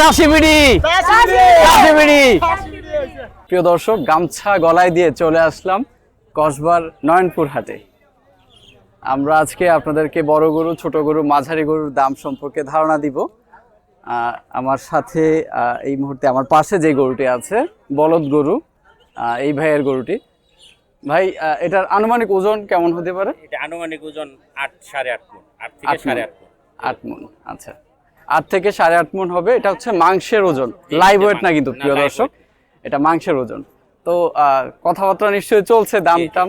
চাষি বিড়ি চাষি বিড়ি প্রিয় দর্শক গামছা গলায় দিয়ে চলে আসলাম কসবার নয়নপুর হাটে আমরা আজকে আপনাদেরকে বড় গরু ছোট গরু মাঝারি গরুর দাম সম্পর্কে ধারণা দিব। আমার সাথে এই মুহূর্তে আমার পাশে যে গরুটি আছে বলদ গরু আহ, এই ভাইয়ের গরুটি। ভাই এটার আনুমানিক ওজন কেমন হতে পারে? এটা আনুমানিক ওজন আট সাড়ে আট ফুট আট থেকে সাড়ে আট ফুট আট মন আচ্ছা। আট থেকে সাড়ে আট মন হবে। এটা হচ্ছে মাংসের ওজন। লাইভ ওয়েট না কিন্তু প্রিয় দর্শক। এটা মাংসের ওজন। তো কথাবার্তা নিশ্চয়ই চলছে দাম টাম?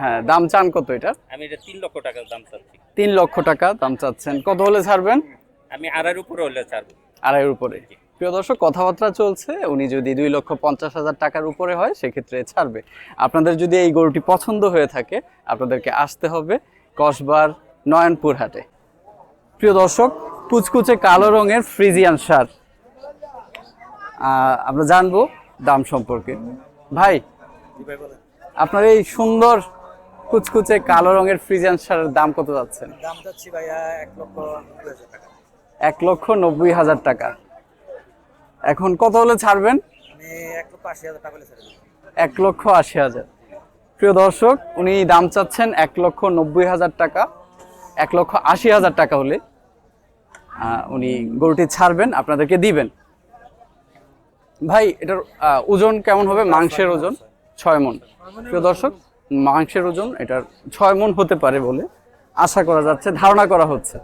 হ্যাঁ দাম চান কত এটা? আমি এটা তিন লক্ষ টাকার দাম চাচ্ছি। তিন লক্ষ টাকা দাম চাচ্ছেন। কত হলে ছাড়বেন? আমি আড়াইয়ের উপরে হলে ছাড়বো। আড়াইয়ের উপরে। প্রিয় দর্শক কথাবার্তা চলছে। উনি যদি দুই লক্ষ পঞ্চাশ হাজার টাকার উপরে হয় সেক্ষেত্রে ছাড়বে। আপনাদের যদি এই গরুটি পছন্দ হয়ে থাকে আপনাদেরকে আসতে হবে কসবার নয়নপুর হাটে প্রিয় দর্শক কুচকুচে কালো রঙের ফ্রিজিয়ান সার আমরা জানব দাম সম্পর্কে। ভাই আপনার এই সুন্দর কুচকুচে কালো রঙের ফ্রিজিয়ান সারের দাম কত যাচ্ছেন দাম চাচ্ছি ভাইয়া এক লক্ষ নব্বই হাজার টাকা। এক লক্ষ নব্বই হাজার টাকা। এখন কত হলে ছাড়বেন? এক লক্ষ আশি হাজার। প্রিয় দর্শক উনি দাম চাচ্ছেন এক লক্ষ নব্বই হাজার টাকা। এক লক্ষ আশি হাজার টাকা হলে। উনি গরুটি ছাড়বেন আপনাদেরকে দিবেন। ভাই এটার ওজন কেমন হবে? মাংসের ওজন? ছয় মন প্রিয় দর্শক মাংসের ওজন এটার ছয় মন হতে পারে বলে আশা করা যাচ্ছে ধারণা করা হচ্ছে।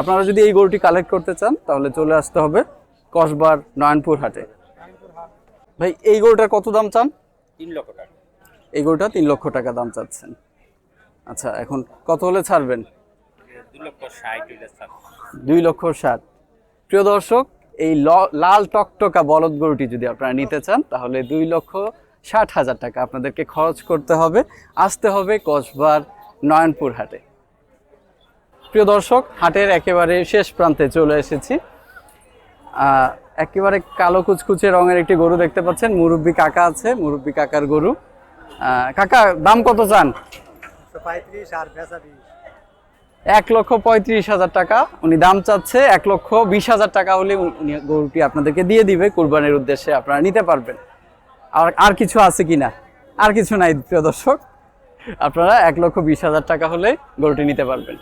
আপনারা যদি এই গরুটি কালেক্ট করতে চান তাহলে চলে আসতে হবে কসবার নয়নপুর হাটে। ভাই এই গরুটার কত দাম চান? তিন লক্ষ টাকা। এই গরুটা তিন লক্ষ টাকা দাম চাচ্ছেন। আচ্ছা এখন কত হলে ছাড়বেন? দুই লক্ষ ষাট। প্রিয় দর্শক, এই লাল টকটকা বলদ গরুটি যদি আপনারা নিতে চান, তাহলে দুই লক্ষ ষাট হাজার টাকা আপনাদেরকে খরচ করতে হবে। আসতে হবে কসবার নয়নপুর হাটে। প্রিয় দর্শক, হাটের একেবারে শেষ প্রান্তে চলে এসেছি। একেবারে কালো কুচকুচে রঙের একটি গরু দেখতে পাচ্ছেন। মুরব্বী কাকা আছে, মুরব্বী কাকার গরু। কাকা, দাম কত চান? পঁয়ত্রিশ আর এক লক্ষ পঁয়ত্রিশ হাজার টাকা। উনি দাম চাচ্ছে এক লক্ষ বিশ হাজার টাকা হলে উনি গরুটি আপনাদেরকে দিয়ে দিবে, কোরবানির উদ্দেশ্যে আপনারা নিতে পারবেন। আর আর কিছু আছে কি না? আর কিছু নাই, প্রিয় দর্শক। আপনারা এক লক্ষ বিশ হাজার টাকা হলে গরুটি নিতে পারবেন।